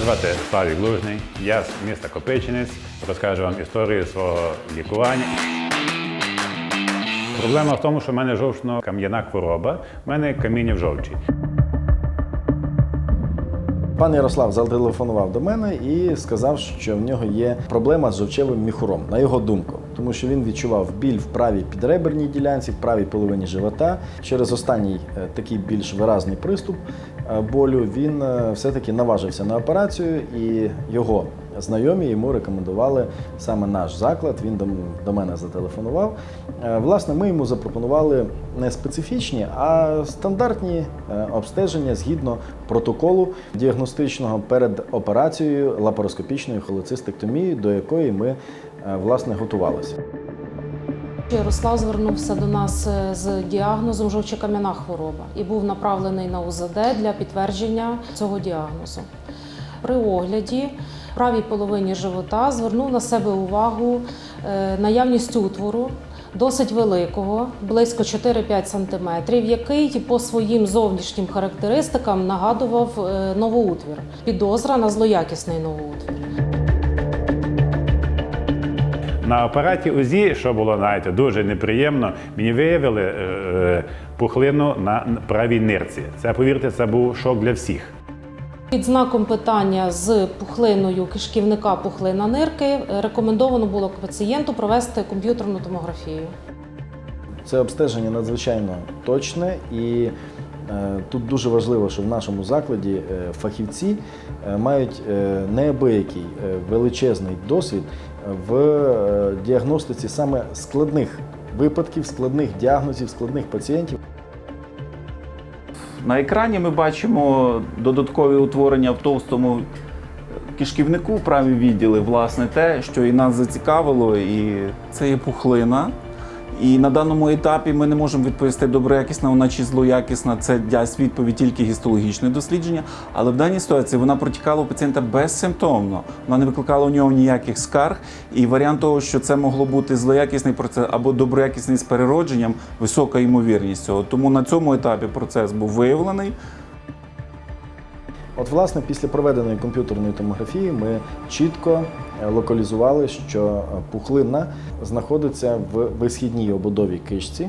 Звати Славік Лужний, я з міста Копичинець, розкажу вам історію свого лікування. Проблема в тому, що в мене жовчно-кам'яна хвороба, в мене каміння в жовчі. Пан Ярослав зателефонував до мене і сказав, що в нього є проблема з жовчевим міхуром, на його думку, тому що він відчував біль в правій підреберній ділянці, в правій половині живота. Через останній е, такий більш виразний приступ е, болю він е, все-таки наважився на операцію, і його знайомі йому рекомендували саме наш заклад. Він до, мене зателефонував. Власне, ми йому запропонували не специфічні, а стандартні обстеження згідно протоколу діагностичного перед операцією лапароскопічною холецистектомії, до якої ми власне готувалися. Ярослав звернувся до нас е, з діагнозом жовчокам'яна хвороба і був направлений на УЗД для підтвердження цього діагнозу. При огляді правій половині живота звернув на себе увагу е, наявність утвору. Досить великого, близько 4-5 см, який по своїм зовнішнім характеристикам нагадував е, новоутвір. Підозра на злоякісний новоутвір. На апараті УЗІ, що було знаєте, дуже неприємно, мені виявили е, е, пухлину на правій нирці. Це, повірте, це був шок для всіх. Під знаком питання з пухлиною кишківника пухлина нирки е, рекомендовано було пацієнту провести комп'ютерну томографію. Це обстеження надзвичайно точне і е, тут дуже важливо, що в нашому закладі е, фахівці е, мають е, неабиякий е, величезний досвід в е, діагностиці саме складних випадків, складних діагнозів, складних пацієнтів. На екрані ми бачимо додаткові утворення в товстому кишківнику, праві відділи, власне, те, що і нас зацікавило, і це є пухлина. І на даному етапі ми не можемо відповісти доброякісна вона чи злоякісна. Це дасть відповідь тільки гістологічне дослідження. Але в даній ситуації вона протікала у пацієнта безсимптомно. Вона не викликала у нього ніяких скарг. І варіант того, що це могло бути злоякісний процес або доброякісний з переродженням, висока ймовірність цього. Тому на цьому етапі процес був виявлений. От, власне, після проведеної комп'ютерної томографії ми чітко е, локалізували, що е, пухлина знаходиться в висхідній ободовій кишці.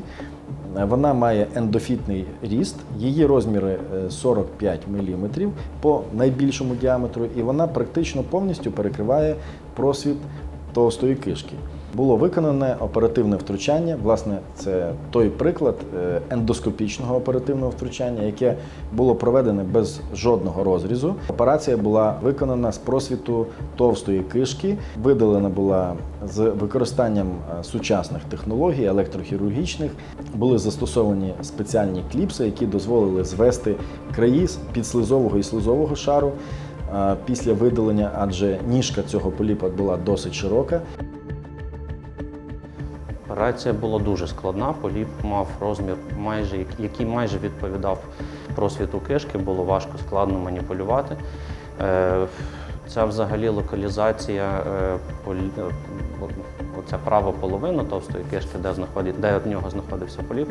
Е, Вона має ендофітний ріст, її розміри е, 45 мм по найбільшому діаметру, і вона практично повністю перекриває просвіт товстої кишки. Було виконане оперативне втручання. Власне, це той приклад е, ендоскопічного оперативного втручання, яке було проведене без жодного розрізу. Операція була виконана з просвіту товстої кишки, видалена була з використанням е, сучасних технологій, електрохірургічних. Були застосовані спеціальні кліпси, які дозволили звести краї з підслизового і слизового шару е, після видалення, адже ніжка цього поліпа була досить широка. Операція була дуже складна. Поліп мав розмір, майже, який майже відповідав просвіту кишки, було важко складно маніпулювати. Е, Ця взагалі локалізація, е, е, оця права половина товстої кишки, де, де в нього знаходився поліп,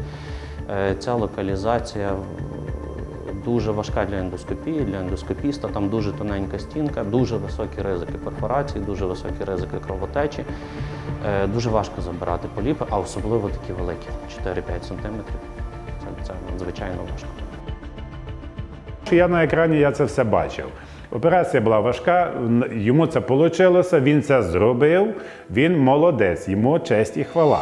ця локалізація дуже важка для ендоскопії, для ендоскопіста. Там дуже тоненька стінка, дуже високі ризики перфорації, дуже високі ризики кровотечі. Е, Дуже важко забирати поліпи, а особливо такі великі 4-5 сантиметрів. Це, це надзвичайно важко. Я на екрані я це все бачив. Операція була важка, йому це вийшло, він це зробив, він молодець, йому честь і хвала.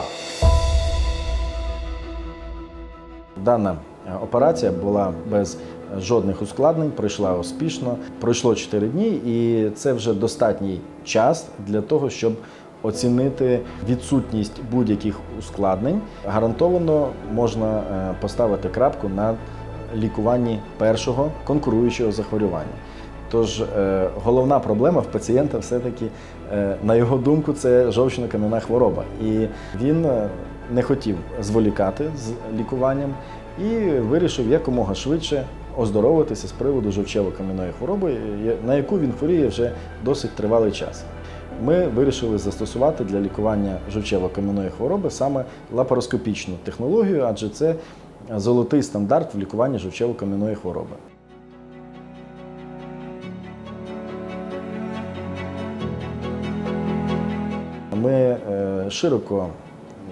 Дана операція була без жодних ускладнень, пройшла успішно. Пройшло 4 дні, і це вже достатній час для того, щоб оцінити відсутність будь-яких ускладнень. Гарантовано можна е, поставити крапку на лікуванні першого конкуруючого захворювання. Тож е, головна проблема в пацієнта все-таки, е, на його думку, це жовчно-кам'яна хвороба. І він е, не хотів зволікати з лікуванням і вирішив якомога швидше оздоровитися з приводу жовчево-кам'яної хвороби, на яку він хворіє вже досить тривалий час. Ми вирішили застосувати для лікування жовчево-кам'яної хвороби саме лапароскопічну технологію, адже це золотий стандарт в лікуванні жовчево-кам'яної хвороби. Е, широко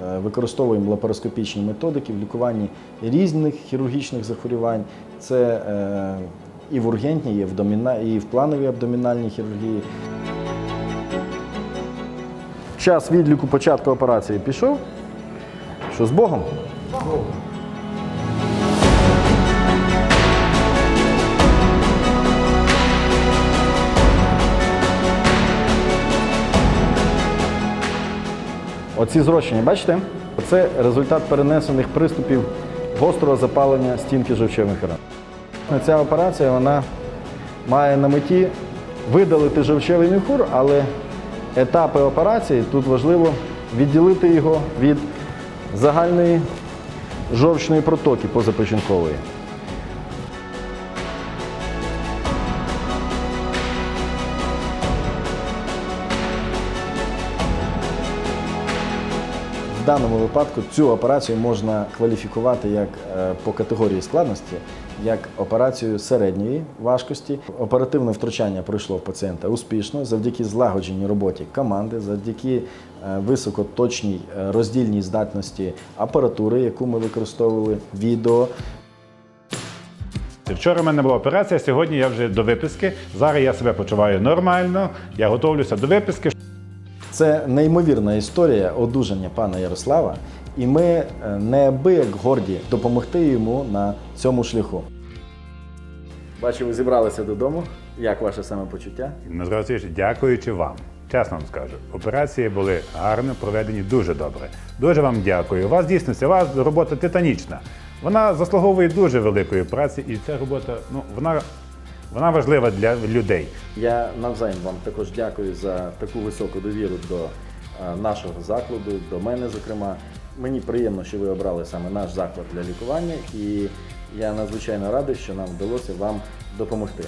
е, використовуємо лапароскопічні методики в лікуванні різних хірургічних захворювань. Це е, і в ургентній, і в, доміна... і в плановій абдомінальній хірургії. Час відліку початку операції пішов. Що з Богом? Оці зрощення, бачите? Це результат перенесених приступів гострого запалення стінки жовчевих ран. Ця операція вона має на меті видалити жовчевий міхур, але етапи операції тут важливо відділити його від загальної жовчної протоки позапечінкової. В даному випадку цю операцію можна кваліфікувати як е, по категорії складності, як операцію середньої важкості. Оперативне втручання пройшло в пацієнта успішно завдяки злагодженій роботі команди, завдяки е, високоточній е, роздільній здатності апаратури, яку ми використовували, відео. Вчора в мене була операція, сьогодні я вже до виписки. Зараз я себе почуваю нормально, я готовлюся до виписки. Це неймовірна історія одужання пана Ярослава, і ми е, неабияк горді допомогти йому на цьому шляху. Бачу, ви зібралися додому. Як ваше самопочуття? Називаючи, дякуючи вам. Чесно вам скажу, операції були гарно проведені дуже добре. Дуже вам дякую. У вас дійсно у вас робота титанічна. Вона заслуговує дуже великої праці, і ця робота ну, вона, вона важлива для людей. Я навзаєм вам також дякую за таку високу довіру до е, нашого закладу, до мене, зокрема. Мені приємно, що ви обрали саме наш заклад для лікування, і я надзвичайно радий, що нам вдалося вам допомогти.